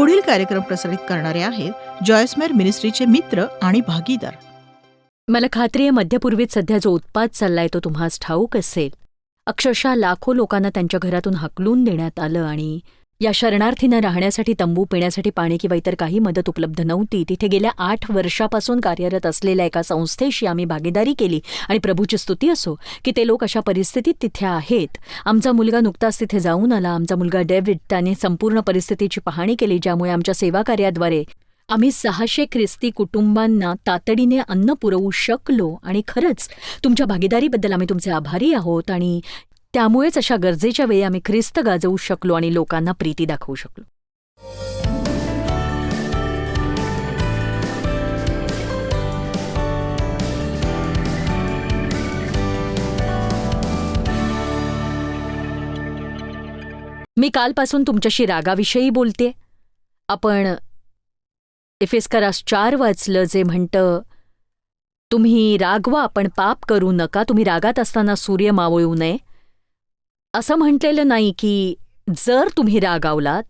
पुढील कार्यक्रम प्रसारित करणारे आहेत जॉयस्मेर मिनिस्ट्रीचे मित्र आणि भागीदार. मला खात्री आहे मध्यपूर्वीत सध्या जो उत्पाद चाललाय तो तुम्हास ठाऊक असेल. अक्षरशः लाखो लोकांना त्यांच्या घरातून हाकलून देण्यात आलं आणि या शरणार्थींना राहण्यासाठी तंबू पिण्यासाठी पाणी किंवा इतर काही मदत उपलब्ध नव्हती. तिथे गेल्या आठ वर्षापासून कार्यरत असलेल्या एका संस्थेशी आम्ही भागीदारी केली. आणि प्रभूची स्तुती असो की ते लोक अशा परिस्थितीत तिथे आहेत. आमचा मुलगा नुकताच तिथे जाऊन आला. आमचा मुलगा डेव्हिड त्याने संपूर्ण परिस्थितीची पाहणी केली ज्यामुळे आमच्या सेवा कार्याद्वारे आम्ही सहाशे ख्रिस्ती कुटुंबांना तातडीने अन्न पुरवू शकलो. आणि खरंच तुमच्या भागीदारीबद्दल आम्ही तुमचे आभारी आहोत. आणि त्यामुळेच अशा गरजेच्या वेळी आम्ही ख्रिस्त गाजवू शकलो आणि लोकांना प्रीती दाखवू शकलो. मी कालपासून तुमच्याशी रागाविषयी बोलते. आपण इफेस्करास चार वाचलं जे म्हणतं तुम्ही रागवा पण पाप करू नका तुम्ही रागात असताना सूर्य मावळू नये असं म्हटलेलं नाही की जर तुम्ही रागावलात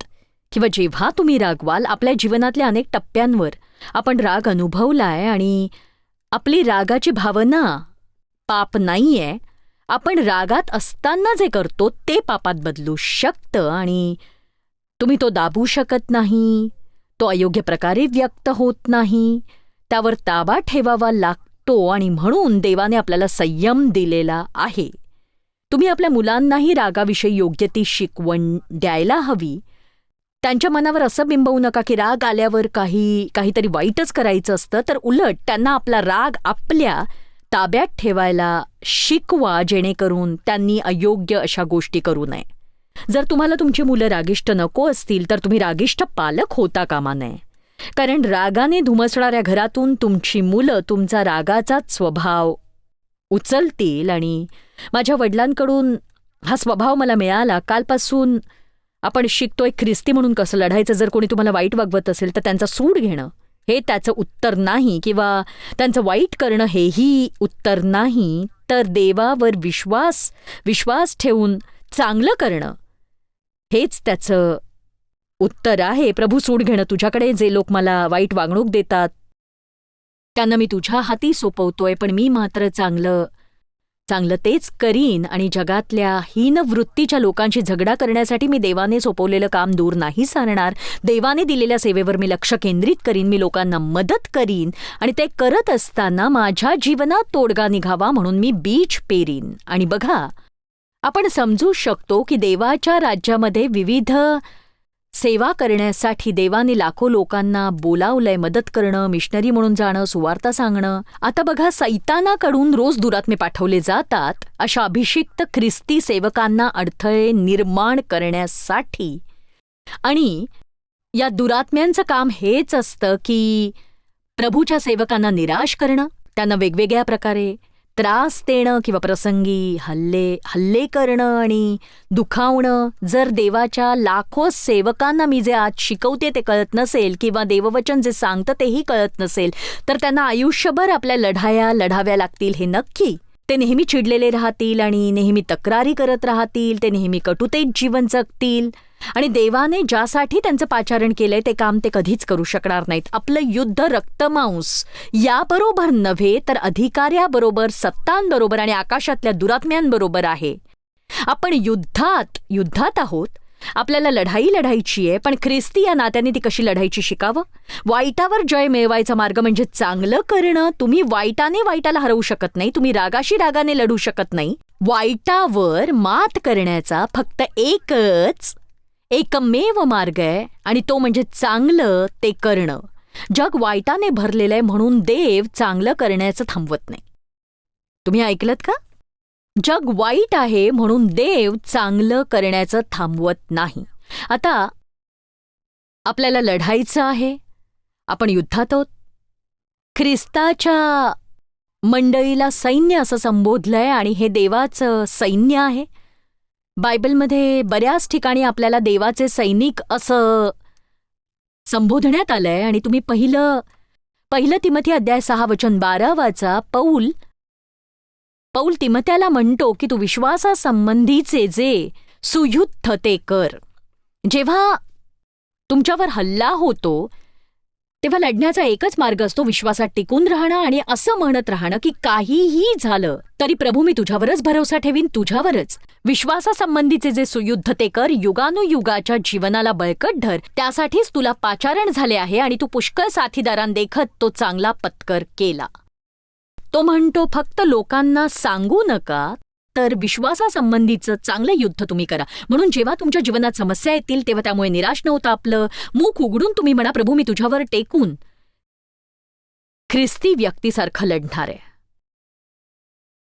किंवा जेव्हा तुम्ही रागवाल आपल्या जीवनातल्या अनेक टप्प्यांवर आपण राग अनुभवलाय आणि आपली रागाची भावना पाप नाहीये आपण रागात असताना जे करतो ते पापात बदलू शकतं आणि तुम्ही तो दाबू शकत नाही तो अयोग्य प्रकारे व्यक्त होत नाही त्यावर ताबा ठेवावा लागतो आणि म्हणून देवाने आपल्याला संयम दिलेला आहे. तुम्ही आपल्या मुलांनाही रागाविषयी योग्य ती शिकवण द्यायला हवी. त्यांच्या मनावर असं बिंबवू नका की राग आल्यावर काही काहीतरी वाईटच करायचं असतं तर उलट त्यांना आपला राग आपल्या ताब्यात ठेवायला शिकवा जेणेकरून त्यांनी अयोग्य अशा गोष्टी करू नये. जर तुम्हाला तुमची मुलं रागिष्ट नको असतील तर तुम्ही रागिष्ट पालक होता कामा नये. कारण रागाने धुमसणाऱ्या घरातून तुमची मुलं तुमचा रागाचाच स्वभाव उचलतील आणि माझ्या वडिलांकडून हा स्वभाव मला मिळाला. कालपासून आपण शिकतोय ख्रिस्ती म्हणून कसं लढायचं? जर कोणी तुम्हाला वाईट वागवत असेल तर त्यांचा सूड घेणं हे त्याचं उत्तर नाही किंवा त्यांचं वाईट करणं हेही उत्तर नाही. तर देवावर विश्वास विश्वास ठेवून चांगलं करणं हेच त्याचं उत्तर आहे. प्रभू सूड घेणं तुझ्याकडे. जे लोक मला वाईट वागणूक देतात त्यांना मी तुझ्या हाती सोपवतोय पण मी मात्र चांगलं चांगलं तेच करीन आणि जगातल्या हीन वृत्तीच्या लोकांशी झगडा करण्यासाठी मी देवाने सोपवलेलं काम दूर नाही सारणार देवाने दिलेल्या सेवेवर मी लक्ष केंद्रित करीन मी लोकांना मदत करीन आणि ते करत असताना माझ्या जीवनात तोडगा निघावा म्हणून मी बीज पेरीन. आणि बघा आपण समजू शकतो की देवाच्या राज्यामध्ये विविध सेवा करण्यासाठी देवाने लाखो लोकांना बोलावलंय मदत करणं मिशनरी म्हणून जाणं सुवार्ता सांगणं. आता बघा सैतानाकडून रोज दुरात्मे पाठवले जातात अशा अभिषिक्त ख्रिस्ती सेवकांना अडथळे निर्माण करण्यासाठी. आणि या दुरात्म्यांचं काम हेच असतं की प्रभूच्या सेवकांना निराश करणं त्यांना वेगवेगळ्या प्रकारे त्रास देणं किंवा प्रसंगी हल्ले हल्ले करणं आणि दुखावणं जर देवाच्या लाखो सेवकांना मी जे आज शिकवते ते कळत नसेल किंवा देववचन जे सांगतं तेही कळत नसेल तर त्यांना आयुष्यभर आपल्या लढाया लढाव्या लागतील हे नक्की. ते नेहमी चिडलेले राहतील आणि नेहमी तक्रारी करत राहतील ते नेहमी कटुतेत जीवन जगतील. आणि देवाने ज्यासाठी त्यांचं पाचारण केलंय ते काम ते कधीच करू शकणार नाहीत. आपलं युद्ध रक्तमांस याबरोबर नव्हे तर अधिकाऱ्याबरोबर सत्तांबरोबर आणि आकाशातल्या दुरात्म्यांबरोबर आहे. आपण युद्धात युद्धात आहोत आपल्याला लढाई लढायची आहे पण ख्रिस्ती या नात्याने ती कशी लढायची शिकावं? वाईटावर जय मिळवायचा मार्ग म्हणजे चांगलं करणं? तुम्ही वाईटाने वाईटाला हरवू शकत नाही तुम्ही रागाशी रागाने लढू शकत नाही. वाईटावर मात करण्याचा फक्त एकच एकमेव मार्ग आहे आणि तो म्हणजे चांगलं ते करणं. जग वाईटाने भरलेलं आहे म्हणून देव चांगलं करण्याचं थांबवत नाही. तुम्ही ऐकलत का? जग वाईट आहे म्हणून देव चांगलं करण्याचं थांबवत नाही. आता आपल्याला लढायचं आहे. आपण युद्धात आहोत. ख्रिस्ताच्या मंडळीला सैन्य असं संबोधलंय आणि हे देवाचं सैन्य आहे. बायबलमध्ये बऱ्याच ठिकाणी आपल्याला देवाचे सैनिक असं संबोधण्यात आलंय आणि तुम्ही पहिलं पहिलं तिमथी अध्याय सहा वचन बारा वाचा पौल पौल तिमत्याला म्हणतो की तू विश्वासासंबंधीचे जे सुयुद्ध ते कर. जेव्हा तुमच्यावर हल्ला होतो तेव्हा लढण्याचा एकच मार्ग असतो विश्वासात टिकून राहणं आणि असं म्हणत राहणं की काहीही झालं तरी प्रभू मी तुझ्यावरच भरोसा ठेवीन तुझ्यावरच. विश्वासासंबंधीचे जे सुयुद्ध ते कर युगानुयुगाच्या जीवनाला बळकट धर. त्यासाठीच तुला पाचारण झाले आहे आणि तू पुष्कळ साथीदारांदेखत तो चांगला पत्कर केला. तो म्हणतो फक्त लोकांना सांगू नका तर विश्वासासंबंधीचं चांगलं युद्ध तुम्ही करा. म्हणून जेव्हा तुमच्या जीवनात समस्या येतील तेव्हा त्यामुळे निराश नव्हतं आपलं. मूक उघडून तुम्ही म्हणा प्रभू मी तुझ्यावर टेकून ख्रिस्ती व्यक्तीसारखं लढणार आहे.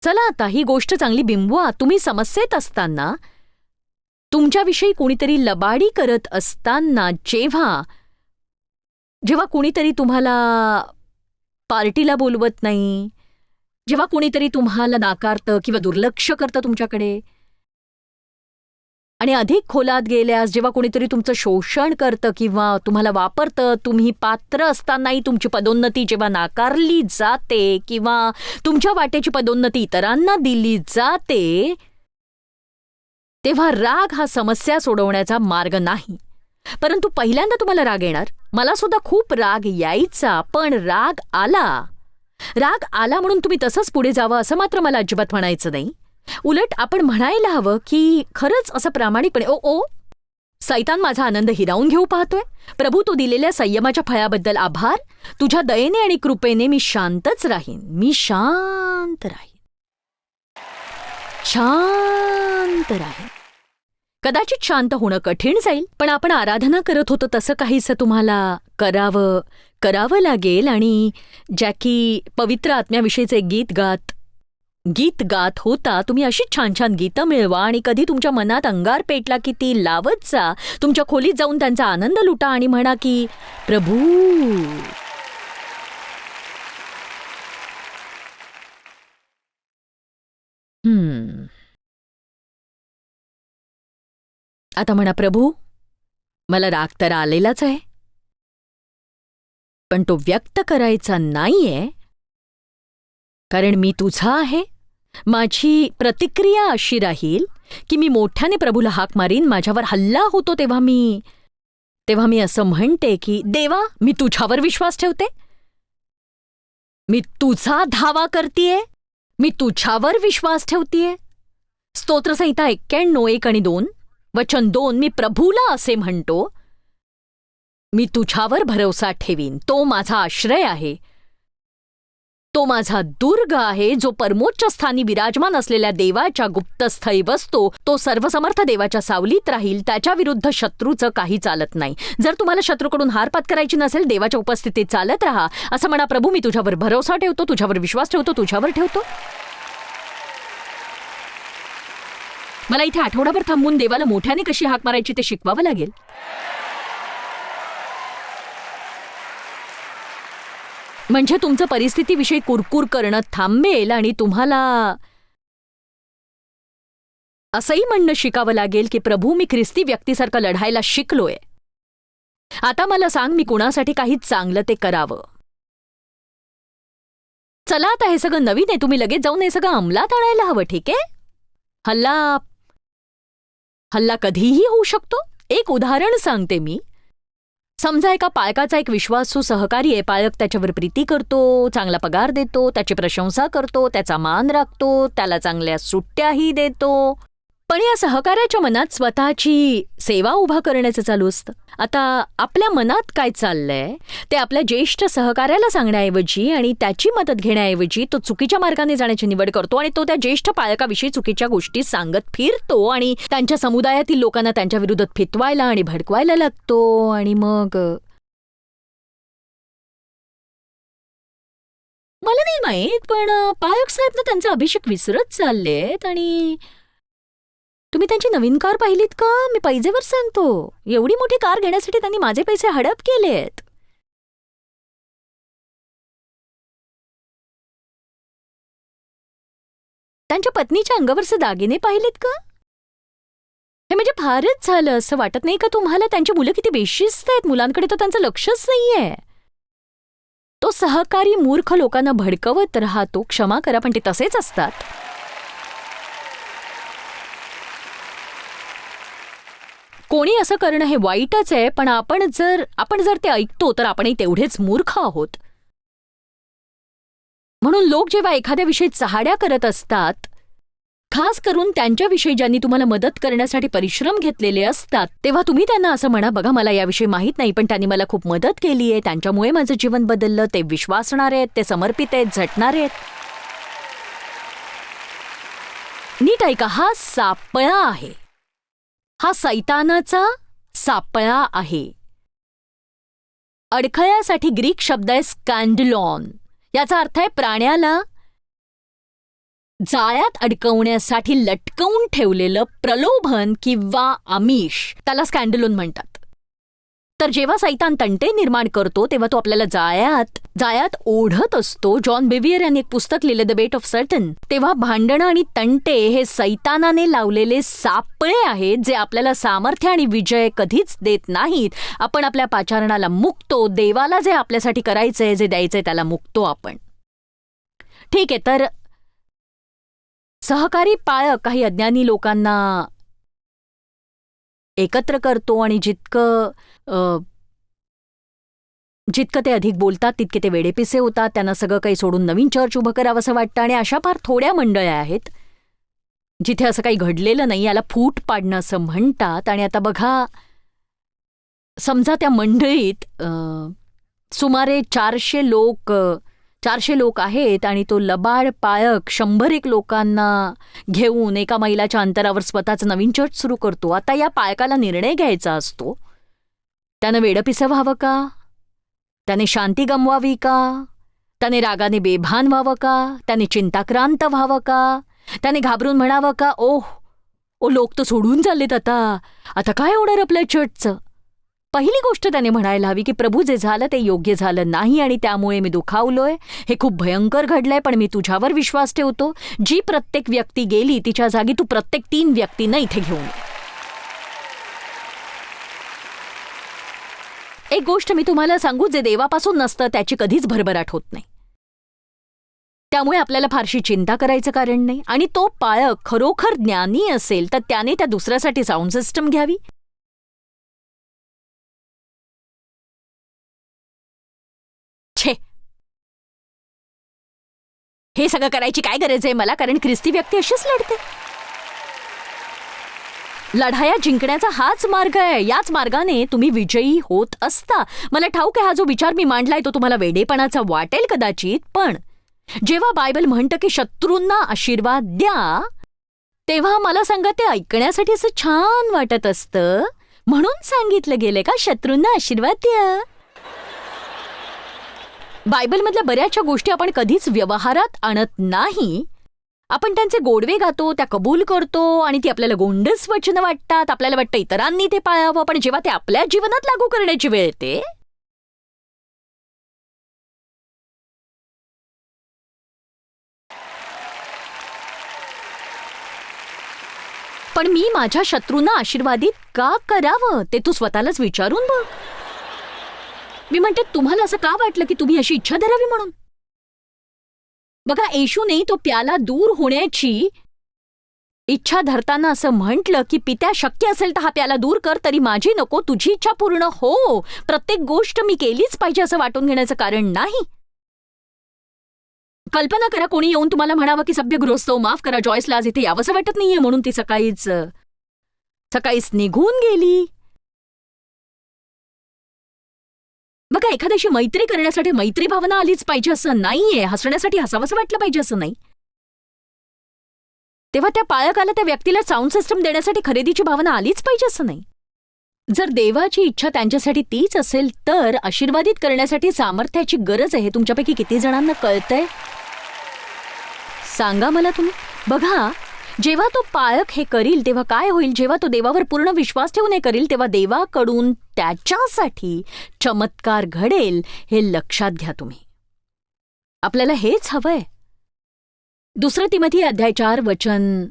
चला आता ही गोष्ट चांगली बिंबवा. तुम्ही समस्येत असताना तुमच्याविषयी कोणीतरी लबाडी करत असताना जेव्हा जेव्हा कोणीतरी तुम्हाला पार्टीला बोलवत नाही जेव्हा कुणीतरी तुम्हाला नाकारतं किंवा दुर्लक्ष करतं तुमच्याकडे आणि अधिक खोलात गेल्यास जेव्हा कोणीतरी तुमचं शोषण करतं किंवा तुम्हाला वापरतं तुम्ही पात्र असतानाही तुमची पदोन्नती जेव्हा नाकारली जाते किंवा तुमच्या वाटेची पदोन्नती इतरांना दिली जाते तेव्हा राग हा समस्या सोडवण्याचा मार्ग नाही. परंतु पहिल्यांदा तुम्हाला राग येणार. मला सुद्धा खूप राग यायचा पण राग आला. राग आला म्हणून तुम्ही तसंच पुढे जावं असं मात्र मला अजिबात म्हणायचं नाही. उलट आपण म्हणायला हवं की खरंच असं प्रामाणिकपणे ओ ओ सैतान माझा आनंद हिरावून घेऊ पाहतोय. प्रभू तू दिलेल्या संयमाच्या फळाबद्दल आभार. तुझ्या दयेने आणि कृपेने मी शांतच राहीन. मी शांत राहीन. शांत राहीन. कदाचित शांत होणं कठीण जाईल पण आपण आराधना करत होतो तसं काहीसं तुम्हाला करावं करावं लागेल आणि जॅकी पवित्र आत्म्याविषयीचे गीत गात. गीत गात होता तुम्ही अशी छान छान गीतं मिळवा आणि कधी तुमच्या मनात अंगार पेटला की ती लावत जा तुमच्या खोलीत जाऊन त्यांचा आनंद लुटा आणि म्हणा की प्रभू. हम्म. आता म्हणा प्रभू मला राग तर आलेलाच आहे. पण तो व्यक्त करायचा नाहीये. कारण मी तुझा आहे. माझी प्रतिक्रिया अशी राहील की मी मोठ्याने प्रभूला हाक मारीन माझ्यावर हल्ला होतो तेव्हा मी तेव्हा मी असं म्हणते की देवा मी तुझ्यावर विश्वास ठेवते. मी तुझा धावा करतीये. मी तुझ्यावर विश्वास ठेवतीये. स्तोत्रसंहिता एक्क्याण्णव एक आणि दोन. वचन दोन मी प्रभूला असे म्हणतो मी तुझ्यावर भरोसा ठेवीन. तो माझा आश्रय आहे. तो माझा दुर्ग आहे जो परमोच्च स्थानी विराजमान असलेल्या देवाच्या गुप्तस्थळी बसतो तो सर्वसमर्थ देवाच्या सावलीत राहील त्याच्या विरुद्ध शत्रूचं काही चालत नाही. जर तुम्हाला शत्रूकडून हार करायची नसेल देवाच्या उपस्थितीत चालत राहा. असं म्हणा प्रभू मी तुझ्यावर भरोसा ठेवतो तुझ्यावर विश्वास ठेवतो तुझ्यावर ठेवतो. मला इथे आठवडाभर थांबून देवाला मोठ्याने कशी हाक मारायची ते शिकवावं लागेल. म्हणजे तुमचं परिस्थितीविषयी कुरकुर करणं थांबेल आणि तुम्हाला असंही म्हणणं शिकावं लागेल की प्रभू मी ख्रिस्ती व्यक्तीसारखं लढायला शिकलोय. आता मला सांग मी कुणासाठी काही चांगलं ते करावं? चला आता हे सगळं नवीन आहे तुम्ही लगेच जाऊन हे सगळं अंमलात आणायला हवं ठीक आहे? हल्ला हल्ला कधीही होऊ शकतो? एक उदाहरण सांगते मी. समजा एका पालकाचा एक विश्वासू सहकारी आहे पालक त्याच्यावर प्रीती करतो चांगला पगार देतो त्याची प्रशंसा करतो त्याचा मान राखतो त्याला चांगल्या सुट्ट्याही देतो. पण या सहकार्याच्या मनात स्वतःची सेवा उभा करण्याचं चालू असतं. आता आपल्या मनात काय चाललंय ते आपल्या ज्येष्ठ सहकार्याला सांगण्याऐवजी आणि त्याची मदत घेण्याऐवजी तो चुकीच्या मार्गाने जाण्याची निवड करतो आणि तो त्या ज्येष्ठ पालकाविषयी चुकीच्या गोष्टी सांगत फिरतो आणि त्यांच्या समुदायातील लोकांना त्यांच्या विरोधात फितवायला आणि भडकवायला लागतो आणि मग मला नाही माहीत पण पालक साहेब ना त्यांचा अभिषेक विसरत चाललेत आणि तुम्ही त्यांची नवीन कार पाहिलीत का? मी पैजेवर सांगतो. एवढी मोठी कार घेण्यासाठी त्यांनी माझे पैसे हडप केलेत. त्यांच्या पत्नीच्या अंगावरचे दागिने पाहिलेत का? हे म्हणजे फारच झालं असं वाटत नाही का तुम्हाला? त्यांची मुलं किती बेशिस्त आहेत. मुलांकडे तर त्यांचं लक्षच नाहीये. तो सहकारी मूर्ख लोकांना भडकवत राहतो. क्षमा करा पण ते तसेच असतात. कोणी असं करणं हे वाईटच आहे पण आपण जर आपण जर ते ऐकतो तर आपणही तेवढेच मूर्ख आहोत. म्हणून लोक जेव्हा एखाद्याविषयी चहाड्या करत असतात खास करून त्यांच्याविषयी ज्यांनी तुम्हाला मदत करण्यासाठी परिश्रम घेतलेले असतात तेव्हा तुम्ही त्यांना असं म्हणा बघा मला याविषयी माहीत नाही पण त्यांनी मला खूप मदत केली आहे त्यांच्यामुळे माझं जीवन बदललं ते विश्वासणारे आहेत ते समर्पित आहेत झटणारे आहेत. नीट ऐका हा सापळा आहे. हा सैतानाचा सापळा आहे. अडखळ्यासाठी ग्रीक शब्द आहे स्कॅन्डलॉन. याचा अर्थ आहे प्राण्याला जाळ्यात अडकवण्यासाठी लटकवून ठेवलेलं प्रलोभन किंवा आमिष. त्याला स्कॅन्डलोन म्हणतात. तर जेव्हा सैतान तंटे निर्माण करतो तेव्हा तो आपल्याला जाळ्यात जाळ्यात ओढत असतो. जॉन बेवियर यांनी एक पुस्तक लिहिलं द बेट ऑफ सर्टन तेव्हा भांडणं आणि तंटे हे सैतानाने लावलेले सापळे आहेत जे आपल्याला सामर्थ्य आणि विजय कधीच देत नाहीत. आपण आपल्या पाचारणाला मुकतो देवाला जे आपल्यासाठी करायचंय जे द्यायचंय त्याला मुकतो आपण. ठीक आहे तर सहकारी पाळक काही अज्ञानी लोकांना एकत्र करतो आणि जितकं जितकं ते अधिक बोलतात तितके ते वेडेपिसे होतात. त्यांना सगळं काही सोडून नवीन चर्च उभं करावं असं वाटतं. आणि अशा फार थोड्या मंडळ्या आहेत जिथे असं काही घडलेलं नाही. याला फूट पाडणं असं म्हणतात. आणि आता बघा समजा त्या मंडळीत सुमारे चारशे लोक चारशे लोक आहेत आणि तो लबाड पाळक शंभर एक लोकांना घेऊन एका मैलाच्या अंतरावर स्वतःचं नवीन चर्च सुरू करतो. आता या पाळकाला निर्णय घ्यायचा असतो. त्यानं वेडपिसं व्हावं का? त्याने शांती गमवावी का? त्याने रागाने बेभान व्हावं का? त्याने चिंताक्रांत व्हावं का? त्याने घाबरून म्हणावं का ओह ओ लोक तर सोडून चाललेत आता. आता काय होणार आपल्या चर्चचं? पहिली गोष्ट त्याने म्हणायला हवी की प्रभू जे झालं ते योग्य झालं नाही आणि त्यामुळे मी दुखावलोय. हे खूप भयंकर घडलंय पण मी तुझ्यावर विश्वास ठेवतो. जी प्रत्येक व्यक्ती गेली तिच्या जागी तू प्रत्येक तीन व्यक्तींना इथे घेऊन एक गोष्ट मी तुम्हाला सांगू जे देवापासून नसतं त्याची कधीच भरभराट होत नाही. त्यामुळे आपल्याला फारशी चिंता करायचं कारण नाही. आणि तो पाळक खरोखर ज्ञानी असेल तर त्याने त्या दुसऱ्यासाठी साऊंड सिस्टम घ्यावी. छे! हे सगळं करायची काय गरज आहे मला? कारण ख्रिस्ती व्यक्ती अशीच लढते. लढाया जिंकण्याचा हाच मार्ग आहे. याच मार्गाने तुम्ही विजयी होत असता. मला ठाऊक आहे हा जो विचार मी मांडलाय तो तुम्हाला वेडेपणाचा वाटेल कदाचित पण जेव्हा बायबल म्हणतं की शत्रूंना आशीर्वाद द्या तेव्हा मला सांगा ते ऐकण्यासाठी असं छान वाटत असतं. म्हणून सांगितलं गेलंय का शत्रूंना आशीर्वाद द्या. बायबलमधल्या बऱ्याचशा गोष्टी आपण कधीच व्यवहारात आणत नाही आपण त्यांचे गोडवे गातो त्या कबूल करतो आणि ती आपल्याला गोंडस वचनं वाटतात. आपल्याला वाटतं इतरांनी ते पाळावं पण जेव्हा ते आपल्या जीवनात लागू करण्याची वेळ येते पण मी माझ्या शत्रूंना आशीर्वादित का करावं ते तू स्वतःलाच विचारून बघ. मी म्हणते तुम्हाला असं का वाटलं की तुम्ही अशी इच्छा धरावी म्हणून? बघा येशूने तो प्याला दूर होण्याची इच्छा धरताना असं म्हटलं की पित्या शक्य असेल तर हा प्याला दूर कर तरी माझी नको तुझी इच्छा पूर्ण हो. प्रत्येक गोष्ट मी केलीच पाहिजे असं वाटून घेण्याचं कारण नाही. कल्पना करा कोणी येऊन तुम्हाला म्हणावं की सभ्य गृहस्थ माफ करा जॉयसला आज इथे यावंसं वाटत नाहीये म्हणून ती सकाळीच सकाळीच निघून गेली. बघा एखाद्याशी मैत्री करण्यासाठी मैत्री भावना आलीच पाहिजे असं नाहीये. हसण्यासाठी हसावंसं वाटलं पाहिजे असं नाही. तेव्हा त्या पाळकाला त्या व्यक्तीला साऊंड सिस्टम देण्यासाठी खरेदीची भावना आलीच पाहिजे असं नाही. जर देवाची इच्छा त्यांच्यासाठी तीच असेल तर आशीर्वादित करण्यासाठी सामर्थ्याची गरज आहे. तुमच्यापैकी किती जणांना कळतंय? सांगा मला तुम्ही. बघा जेव्हा तो पाळक हे करील तेव्हा काय होईल? जेव्हा तो देवावर पूर्ण विश्वास ठेवून हे करील तेव्हा देवाकडून त्याच्यासाठी चमत्कार घडेल हे लक्षात घ्या तुम्ही. आपल्याला हेच हवंय. दुसरं तिमथी अध्याय चार वचन.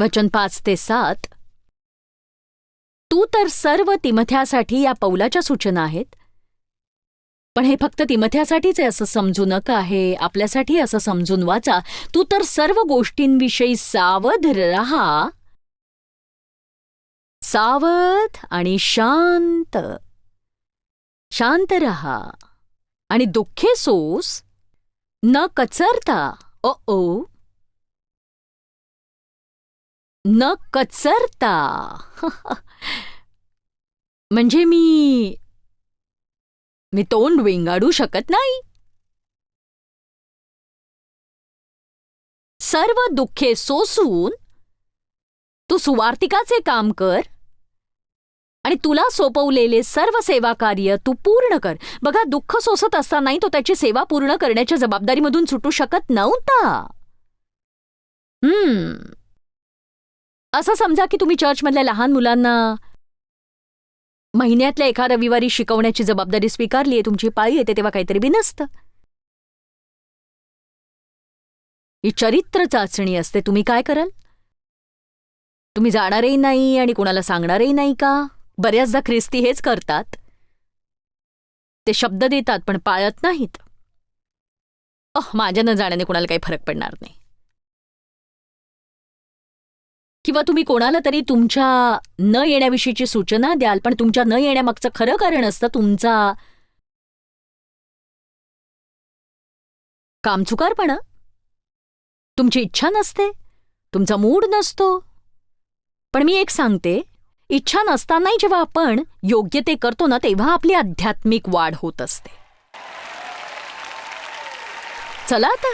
वचन पाच ते सात. तू तर सर्व तिमथ्यासाठी या पौलाच्या सूचना आहेत. पण हे फक्त तिमथ्यासाठीच आहे असं समजू नका आहे आपल्यासाठी असं समजून वाचा. तू तर सर्व गोष्टींविषयी सावध रहा. सावध आणि शांत. शांत रहा. आणि दुःखे सोस. न कचरता. ओ ओ न कचरता. म्हणजे मी मी तोंड विंगाडू शकत नाही. सर्व दुःखे सोसून तू सुवार्तिकाचे काम कर आणि तुला सोपवलेले सर्व सेवा कार्य तू पूर्ण कर. बघा दुःख सोसत असतानाही तो त्याची सेवा पूर्ण करण्याच्या जबाबदारीमधून सुटू शकत नव्हता. हम्म. असं समजा की तुम्ही चर्चमधल्या लहान मुलांना महिन्यातल्या एका रविवारी शिकवण्याची जबाबदारी स्वीकारली आहे तुमची पाळी येते तेव्हा काहीतरी बिनसतं ही चरित्र चाचणी असते तुम्ही काय कराल? तुम्ही जाणारही नाही आणि कोणाला सांगणारही नाही का? बऱ्याचदा ख्रिस्ती हेच करतात. ते शब्द देतात पण पाळत नाहीत. अह माझ्या न जाण्याने कोणाला काही फरक पडणार नाही. किंवा तुम्ही कोणाला तरी तुमच्या न येण्याविषयीची सूचना द्याल पण तुमच्या न येण्यामागचं खरं कारण असतं तुमचा कामचुकारपणा. तुमची इच्छा नसते तुमचा मूड नसतो. पण मी एक सांगते इच्छा नसतानाही जेव्हा आपण योग्य ते करतो ना तेव्हा आपली आध्यात्मिक वाढ होत असते. चला आता.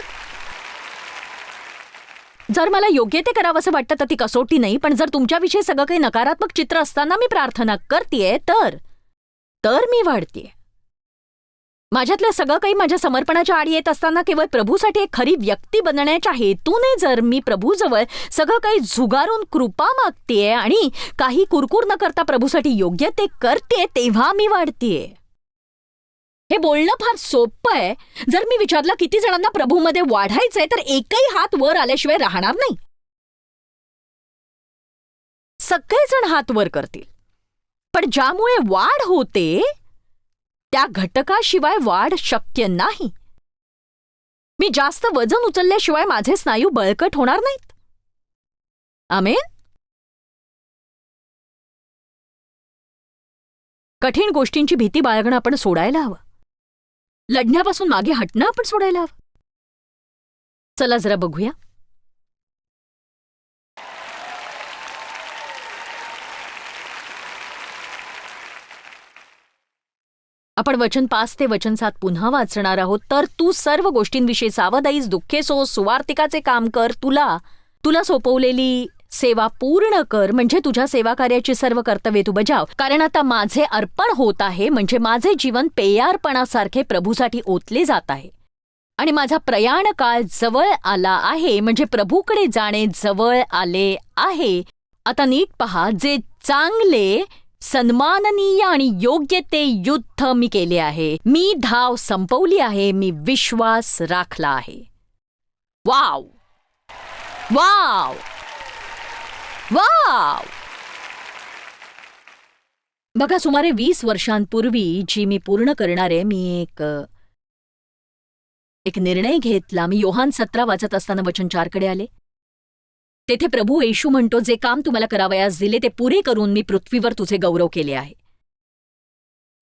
जर मला योग्य ते करावं असं वाटतं तर ती कसोटी नाही पण जर तुमच्याविषयी सगळं काही नकारात्मक चित्र असताना मी प्रार्थना करतेय तर तर मी वाढतेय. माझ्यातलं सगळं काही माझ्या समर्पणाच्या आड येत असताना केवळ प्रभूसाठी एक खरी व्यक्ती बनण्याच्या हेतूने जर मी प्रभूजवळ सगळं काही झुगारून कृपा मागतेय आणि काही कुरकुर न करता प्रभूसाठी योग्य ते करते तेव्हा मी वाढतेय. हे बोलणं फार सोपं आहे. जर मी विचारलं किती जणांना प्रभूमध्ये वाढायचंय तर एकही हात वर आल्याशिवाय राहणार नाही. सगळेजण हात वर करतील. पण ज्यामुळे वाढ होते त्या घटकाशिवाय वाढ शक्य नाही. मी जास्त वजन उचलल्याशिवाय माझे स्नायू बळकट होणार नाहीत. आमेन? कठीण गोष्टींची भीती बाळगणं आपण सोडायला हवं. लढण्यापासून मागे हटणं आपण सोडायला हवं. चला जरा बघूया. आपण वचन पाच ते वचन सात पुन्हा वाचणार आहोत. तर तू सर्व गोष्टींविषयी सावधाईस दुःखे सो सुवार्तिकाचे काम कर. तुला तुला सोपवलेली सेवा पूर्ण कर म्हणजे तुझ्या सेवा कार्याची सर्व कर्तव्ये तू बजाव. कारण आता माझे अर्पण होत आहे म्हणजे माझे जीवन पेयारपणासारखे प्रभूसाठी ओतले जात आहे. आणि माझा प्रयाण काळ जवळ आला आहे म्हणजे प्रभूकडे जाणे जवळ आले आहे. आता नीट पहा जे चांगले सन्माननीय आणि योग्य ते युद्ध मी केले आहे. मी धाव संपवली आहे मी विश्वास राखला आहे. वाव! वाव! वाव बघा सुमारे वीस वर्षांपूर्वी जी मी पूर्ण करणारे मी एक एक निर्णय घेतला. मी योहान सतरा वाचत असताना वचन चारकडे आले. तेथे प्रभू येशू म्हणतो जे काम तुम्हाला करावयास दिले ते पुरे करून मी पृथ्वीवर तुझे गौरव केले आहे.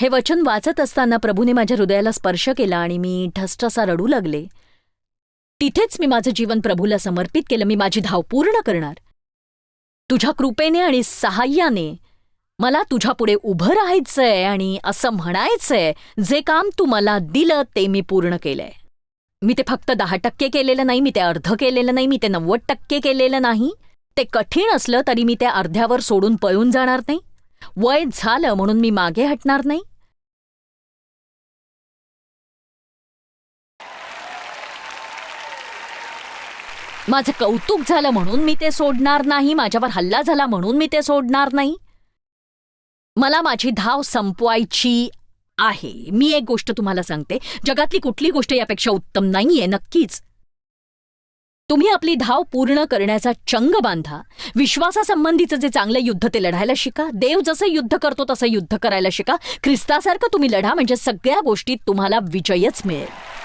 हे वचन वाचत असताना प्रभूने माझ्या हृदयाला स्पर्श केला आणि मी ठसठसा रडू लागले. तिथेच मी माझं जीवन प्रभूला समर्पित केलं. मी माझी धाव पूर्ण करणार. तुझ्या कृपेने आणि सहाय्याने मला तुझ्यापुढे उभं राहायचंय आणि असं म्हणायचंय जे काम तू मला दिलं ते मी पूर्ण केलंय. मी ते फक्त दहा टक्के केलेलं नाही मी ते अर्ध केलेलं नाही मी ते नव्वद टक्के केलेलं नाही. ते कठीण असलं तरी मी त्या अर्ध्यावर सोडून पळून जाणार नाही. वय झालं म्हणून मी मागे हटणार नाही. माझं कौतुक झालं म्हणून मी ते सोडणार नाही. माझ्यावर हल्ला झाला म्हणून मी ते सोडणार नाही. मला माझी धाव संपवायची आहे. मी एक गोष्ट तुम्हाला सांगते. जगातली कुठली गोष्ट यापेक्षा उत्तम नाहीये नक्कीच. तुम्ही आपली धाव पूर्ण करण्याचा चंग बांधा. विश्वासासंबंधीचं जे चांगलं युद्ध ते लढायला शिका. देव जसं युद्ध करतो तसं युद्ध करायला शिका. ख्रिस्तासारखं तुम्ही लढा म्हणजे सगळ्या गोष्टीत तुम्हाला विजयच मिळेल.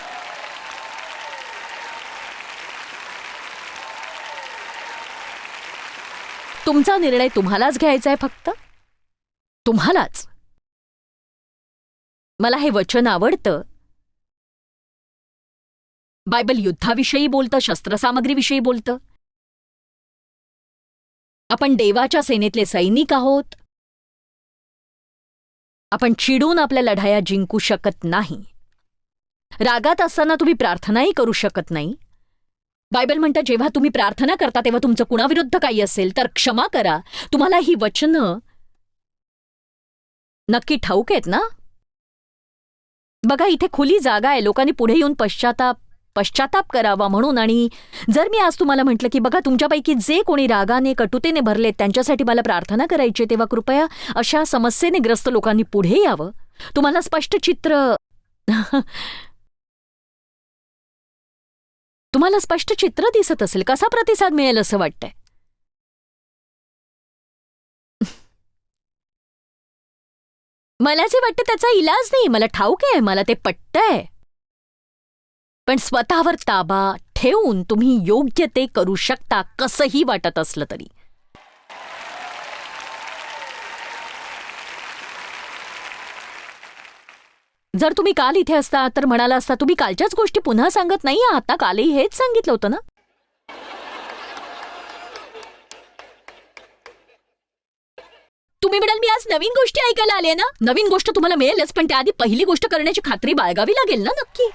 तुमचा निर्णय तुम्हालाच घ्यायचा आहे फक्त? तुम्हालाच. मला हे वचन आवडतं. बायबल युद्धाविषयी बोलतं शस्त्रसामग्रीविषयी बोलतं. आपण देवाच्या सेनेतले सैनिक आहोत. आपण चिडून आपल्या लढाया जिंकू शकत नाही. रागात असताना तुम्ही प्रार्थनाही करू शकत नाही. बायबल म्हणतं जेव्हा तुम्ही प्रार्थना करता तेव्हा तुमचं कुणाविरुद्ध काही असेल तर क्षमा करा. तुम्हाला ही वचनं नक्की ठाऊक आहेत ना? बघा इथे खुली जागा आहे. लोकांनी पुढे येऊन पश्चाताप पश्चाताप करावा म्हणून. आणि जर मी आज तुम्हाला म्हटलं की बघा तुमच्यापैकी जे कोणी रागाने कटुतेने भरलेत त्यांच्यासाठी मला प्रार्थना करायची आहे, तेव्हा कृपया अशा समस्येने ग्रस्त लोकांनी पुढे यावं. तुम्हाला स्पष्ट चित्र तुम्हाला स्पष्ट चित्र दिसत असेल कसा प्रतिसाद मिळेल असं वाटतंय? मला जे वाटतं त्याचा इलाज नाही मला ठाऊक आहे मला ते पटतंय. पण स्वतःवर ताबा ठेवून तुम्ही योग्य ते करू शकता कसंही वाटत असलं तरी. जर तुम्ही काल इथे असता तर म्हणाला असता तुम्ही कालच्याच गोष्टी पुन्हा सांगत नाही आहात ना कालही हेच सांगितलं होतं ना तुम्ही म्हणाल मी आज नवीन गोष्टी ऐकायला आले ना नवीन गोष्ट तुम्हाला मिळेलच पण त्याआधी पहिली गोष्ट करण्याची खात्री बाळगावी लागेल ना नक्की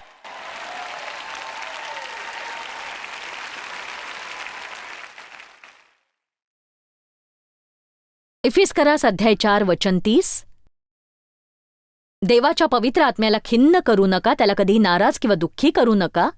इफिज करा सध्या चार वचन तीस देवाच्या पवित्र आत्म्याला खिन्न करू नका त्याला कधी नाराज किंवा दुःखी करू नका.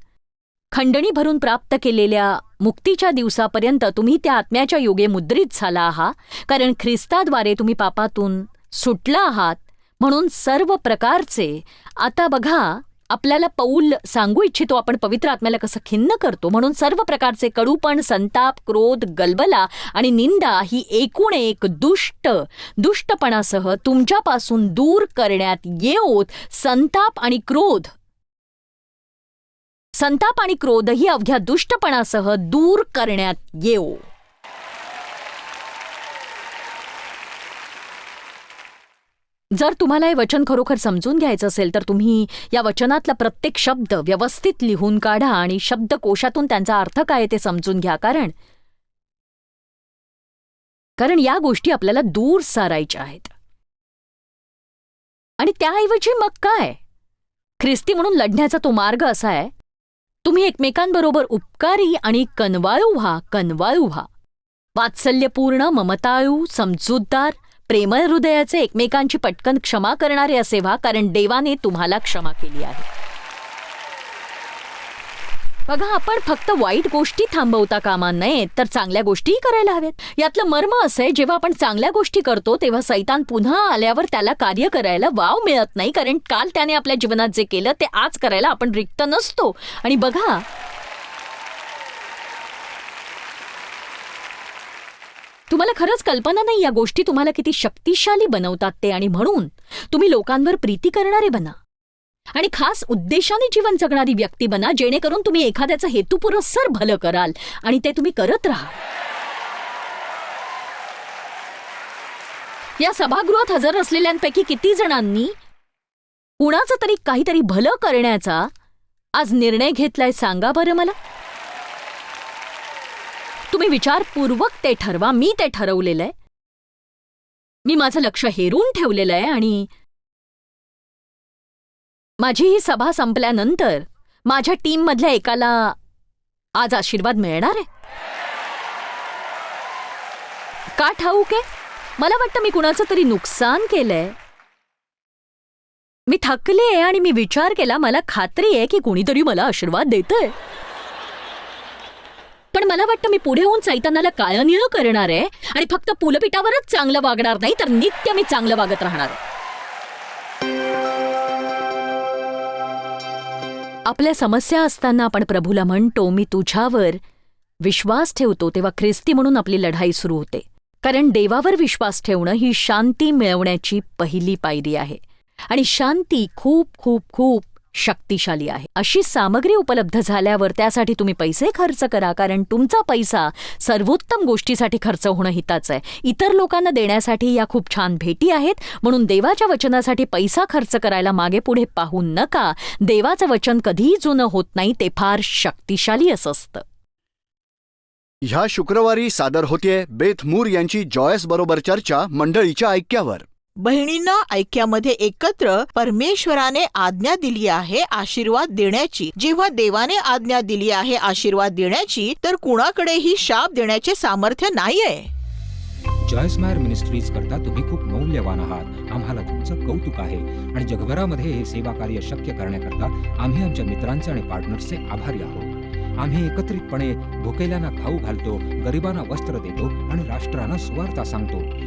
खंडणी भरून प्राप्त केलेल्या मुक्तीच्या दिवसापर्यंत तुम्ही त्या आत्म्याच्या योगे मुद्रित झाला आहात कारण ख्रिस्ताद्वारे तुम्ही पापातून सुटला आहात. म्हणून सर्व प्रकारचे आता बघा आपल्याला पौल सांगू इच्छितो आपण पवित्र आत्म्याला कसं खिन्न करतो. म्हणून सर्व प्रकारचे कडूपण संताप क्रोध गलबला आणि निंदा ही एकूण एक दुष्ट दुष्टपणासह तुमच्यापासून दूर करण्यात येऊत संताप आणि क्रोध. संताप आणि क्रोध ही अवघ्या दुष्टपणासह दूर करण्यात येऊ जर तुम्हाला हे वचन खरोखर समजून घ्यायचं असेल तर तुम्ही या वचनातला प्रत्येक शब्द व्यवस्थित लिहून काढा आणि शब्दकोशातून त्यांचा अर्थ काय ते समजून घ्या. कारण कारण या गोष्टी आपल्याला दूर सारायच्या आहेत. आणि त्याऐवजी मग काय? ख्रिस्ती म्हणून लढण्याचा तो मार्ग असा आहे तुम्ही एकमेकांबरोबर उपकारी आणि कनवाळू व्हा कनवाळू व्हा. वात्सल्यपूर्ण ममताळू समजूतदार प्रेमळ हृदयाचे एकमेकांची पटकन क्षमा करणारे असे व्हा कारण देवाने तुम्हाला क्षमा केली आहे. बघा आपण फक्त वाईट गोष्टी थांबवता कामा नयेत तर चांगल्या गोष्टीही करायला हव्यात. यातलं मर्म असं आहे जेव्हा आपण चांगल्या गोष्टी करतो तेव्हा सैतान पुन्हा आल्यावर त्याला कार्य करायला वाव मिळत नाही कारण काल त्याने आपल्या जीवनात जे केलं ते आज करायला आपण रिक्त नसतो. आणि बघा तुम्हाला खरंच कल्पना नाही या गोष्टी तुम्हाला किती शक्तिशाली बनवतात ते आणि म्हणून तुम्ही लोकांवर प्रीती करणारे बना. आणि खास उद्देशाने जीवन जगणारी व्यक्ती बना जेणेकरून तुम्ही एखाद्याचं हेतुपुरस्सर भलं कराल आणि ते तुम्ही करत राहा या सभागृहात हजर असलेल्यांपैकी किती जणांनी कुणाचं तरी काहीतरी भलं करण्याचा आज निर्णय घेतलाय सांगा बरं मला. आणि विचारपूर्वक ते ठरवा मी ते ठरवलेलं आहे. मी माझं लक्ष हेरून ठेवलेलं आहे आणि माझी ही सभा संपल्यानंतर माझ्या टीममधल्या एकाला आज आशीर्वाद मिळणार आहे. का ठाऊक आहे? मला वाटतं मी कुणाचं तरी नुकसान केलंय. मी थकले आहे आणि मी विचार केला मला खात्री आहे की कुणीतरी मला आशीर्वाद देतंय. पण मला वाटतं मी पुढे होऊन चैतन्याला काळनिळं करणार आहे आणि फक्त पुलपिटावरच चांगलं वागणार नाही तर नित्य मी चांगलं वागत राहणार आपल्या समस्या असताना आपण प्रभूला म्हणतो मी तुझ्यावर विश्वास ठेवतो तेव्हा ख्रिस्ती म्हणून आपली लढाई सुरू होते. कारण देवावर विश्वास ठेवणं ही शांती मिळवण्याची पहिली पायरी आहे. आणि शांती खूप खूप खूप शक्तिशाली आहे. अशी सामग्री उपलब्ध झाल्यावर त्यासाठी तुम्ही पैसे खर्च करा कारण तुमचा पैसा सर्वोत्तम गोष्टीसाठी खर्च होणं हिताचं आहे. इतर लोकांना देण्यासाठी या खूप छान भेटी आहेत म्हणून देवाच्या वचनासाठी पैसा खर्च करायला मागे पुढे पाहू नका. देवाचं वचन कधीही जुनं होत नाही ते फार शक्तिशाली असं असतं. ह्या शुक्रवारी सादर होतीये बेथ मूर यांची जॉयस बरोबर चर्चा मंडळीच्या ऐक्यावर. बहिणींना ऐक्यामध्ये एकत्र परमेश्वराने आज्ञा दिली आहे आशीर्वाद देण्याची. जेव्हा देवाने आज्ञा दिली आहे आशीर्वाद देण्याची तर कुणाकडेही शाप देण्याचे सामर्थ्य नाहीये. जॉयस मायर मिनिस्ट्रीज करता तुम्ही खूप मौल्यवान आहात. आम्हाला तुमचं कौतुक आहे. आणि जगभरामध्ये हे सेवा कार्य शक्य करण्याकरता आम्ही आमच्या मित्रांचे आणि पार्टनर्सचे आभारी आहोत. आम्ही एकत्रितपणे भुकेल्यांना खाऊ घालतो गरिबांना वस्त्र देतो आणि राष्ट्रांना सुवार्ता सांगतो.